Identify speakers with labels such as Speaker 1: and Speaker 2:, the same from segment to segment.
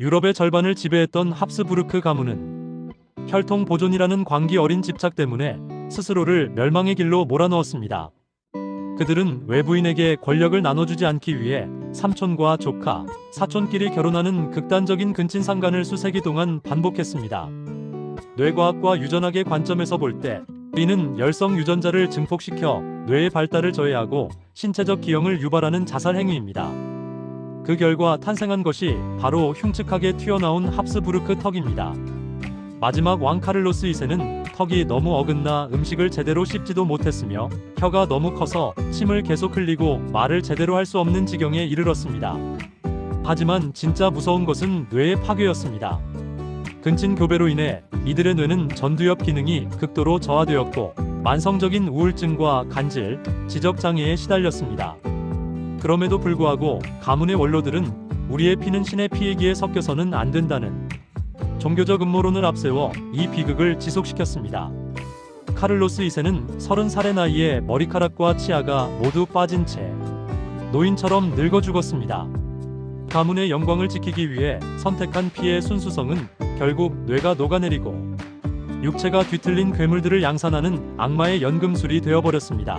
Speaker 1: 유럽의 절반을 지배했던 합스부르크 가문은 혈통 보존이라는 광기 어린 집착 때문에 스스로를 멸망의 길로 몰아넣었습니다. 그들은 외부인에게 권력을 나눠주지 않기 위해 삼촌과 조카, 사촌끼리 결혼하는 극단적인 근친 상간을 수세기 동안 반복했습니다. 뇌과학과 유전학의 관점에서 볼 때, B는 열성 유전자를 증폭시켜 뇌의 발달을 저해하고 신체적 기형을 유발하는 자살 행위입니다. 그 결과 탄생한 것이 바로 흉측하게 튀어나온 합스부르크 턱입니다. 마지막 왕 카를로스 2세는 턱이 너무 어긋나 음식을 제대로 씹지도 못했으며 혀가 너무 커서 침을 계속 흘리고 말을 제대로 할 수 없는 지경에 이르렀습니다. 하지만 진짜 무서운 것은 뇌의 파괴였습니다. 근친 교배로 인해 이들의 뇌는 전두엽 기능이 극도로 저하되었고 만성적인 우울증과 간질, 지적 장애에 시달렸습니다. 그럼에도 불구하고 가문의 원로들은 우리의 피는 신의 피이기에 섞여서는 안 된다는 종교적 음모론을 앞세워 이 비극을 지속시켰습니다. 카를로스 2세는 30살의 나이에 머리카락과 치아가 모두 빠진 채 노인처럼 늙어 죽었습니다. 가문의 영광을 지키기 위해 선택한 피의 순수성은 결국 뇌가 녹아내리고 육체가 뒤틀린 괴물들을 양산하는 악마의 연금술이 되어버렸습니다.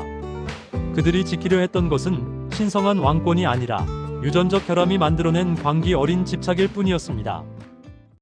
Speaker 1: 그들이 지키려 했던 것은 신성한 왕권이 아니라 유전적 결함이 만들어낸 광기 어린 집착일 뿐이었습니다.